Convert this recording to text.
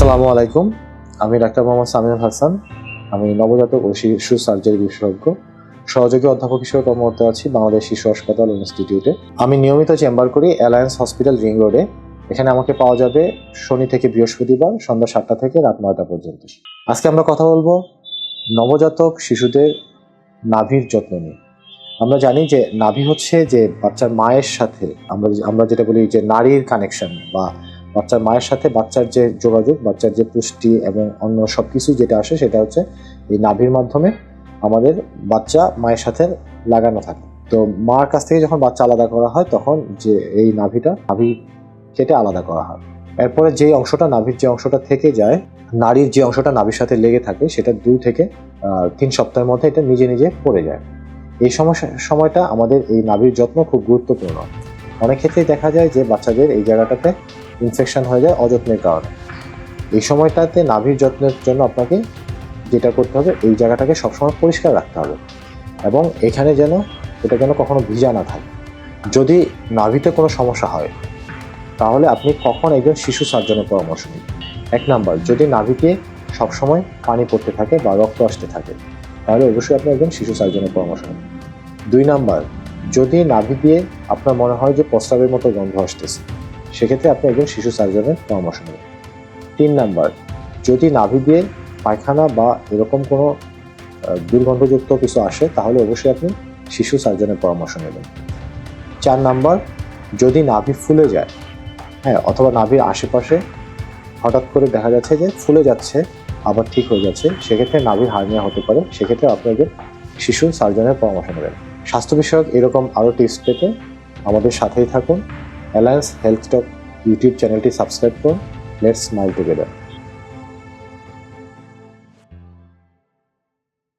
আসসালামু আলাইকুম। আমি ডাক্তার মোহাম্মদ সামিউল হাসান। আমি নবজাতক ও শিশু সার্জারি বিশেষজ্ঞ। সহযোগী অধ্যাপক হিসেবে কর্মরত আছি বাংলাদেশ শিশু হাসপাতাল ইনস্টিটিউটে। আমি নিয়মিত চেম্বার করি অ্যালায়েন্স হসপিটাল রিং রোডে। এখানে আমাকে পাওয়া যাবে শনি থেকে বৃহস্পতিবার সন্ধ্যা সাতটা থেকে রাত নয়টা পর্যন্ত। আজকে আমরা কথা বলব নবজাতক শিশুদের নাভির যত্ন নিয়ে। আমরা জানি যে নাভি হচ্ছে যে বাচ্চার মায়ের সাথে আমরা আমরা যেটা বলি যে নারীর কানেকশন বা বাচ্চার মায়ের সাথে বাচ্চার যে যোগাযোগ, বাচ্চার যে পুষ্টি এবং অন্য সব কিছু যেটা আসে, সেটা হচ্ছে এই নাভির মাধ্যমে আমাদের বাচ্চা মায়ের সাথে লাগানো থাকে। তো মার কাছ থেকে যখন বাচ্চা আলাদা করা হয়, তখন যে এই নাভিটা, নাভি কেটে আলাদা করা হয়। এরপরে যে অংশটা, নাভির যে অংশটা থেকে যায় নারীর যে অংশটা নাভির সাথে লেগে থাকে, সেটা দুই থেকে তিন সপ্তাহের মধ্যে এটা নিজে নিজে পড়ে যায়। এই সমস্যা সময়টা আমাদের এই নাভির যত্ন খুব গুরুত্বপূর্ণ। অনেক ক্ষেত্রেই দেখা যায় যে বাচ্চাদের এই জায়গাটাতে ইনফেকশন হয়ে যায় অযত্নের কারণে। এই সময়টাতে নাভির যত্নের জন্য আপনাকে যেটা করতে হবে, এই জায়গাটাকে সবসময় পরিষ্কার রাখতে হবে এবং এখানে যেন এটা যেন কখনো ভিজা না থাকে। যদি নাভিতে কোনো সমস্যা হয়, তাহলে আপনি কখন একজন শিশু সার্জনের পরামর্শ নিন। এক নাম্বার, যদি নাভিতে সবসময় পানি পড়তে থাকে বা রক্ত আসতে থাকে, তাহলে অবশ্যই আপনি একজন শিশু সার্জনের পরামর্শ নিন। দুই নাম্বার, যদি নাভি দিয়ে আপনার মনে হয় যে প্রস্রাবের মতো গন্ধ আসতেছে সেক্ষেত্রে আপনি একজন শিশু সার্জনের পরামর্শ নেবেন। তিন নাম্বার, যদি নাভি দিয়ে পায়খানা বা এরকম কোনো দুর্গন্ধযুক্ত কিছু আসে, তাহলে অবশ্যই আপনি শিশু সার্জনের পরামর্শ নেবেন। চার নাম্বার, যদি নাভি ফুলে যায় হ্যাঁ অথবা নাভির আশেপাশে হঠাৎ করে দেখা যাচ্ছে যে ফুলে যাচ্ছে, আবার ঠিক হয়ে যাচ্ছে, সেক্ষেত্রে নাভির হার্নিয়া হতে পারে, সেক্ষেত্রে আপনি একজন শিশু সার্জনের পরামর্শ নেবেন। স্বাস্থ্য বিষয়ক এরকম আরও টিপস পেতে আমাদের সাথেই থাকুন। অ্যালায়েন্স হেলথ স্টক ইউটিউব চ্যানেলটি সাবস্ক্রাইব করুন। Let's smile together